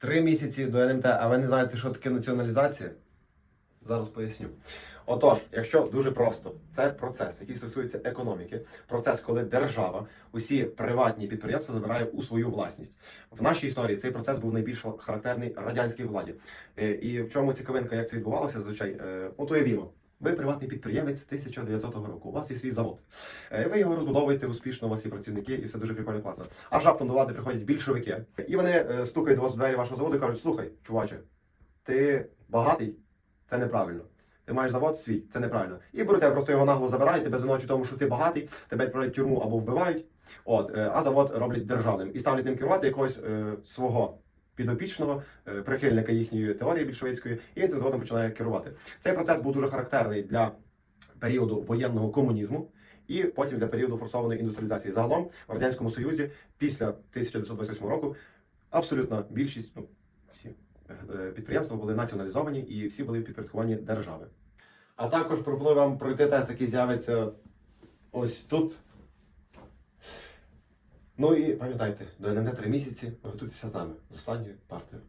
Три місяці до НМТ, а ви не знаєте, що таке націоналізація? Зараз поясню. Отож, якщо дуже просто, це процес, який стосується економіки, процес, коли держава усі приватні підприємства забирає у свою власність. В нашій історії цей процес був найбільш характерний радянській владі. Е, І в чому цікавинка, як це відбувалося, зазвичай, Е, от уявімо. Ви приватний підприємець 1900 року. У вас є свій завод. Е, Ви його розбудовуєте успішно, у вас є працівники, і все дуже прикольно класно. Аж раптом до влади приходять більшовики, і вони е, стукають до вас у двері вашого заводу і кажуть: слухай, чуваче, ти багатий, це неправильно. Ти маєш завод свій, це неправильно. І беруть тебе, просто його нагло забирають, тебе звинувачують в тому, що ти багатий, тебе відправляють в тюрму або вбивають. От, е, а завод роблять державним і ставлять ним керувати якогось е, свого підопічного е, прихильника їхньої теорії більшовицької, і він цим заводом починає керувати. Цей процес був дуже характерний для періоду воєнного комунізму. І потім для періоду форсованої індустріалізації. Загалом в радянському союзі після 1928 року абсолютна більшість, ну всі е, підприємства були націоналізовані і всі були в підпорядкуванні держави. А також пропоную вам пройти тест, який з'явиться ось тут. Ну і пам'ятайте, до НМД три місяці готуйтеся з нами з останньою партією.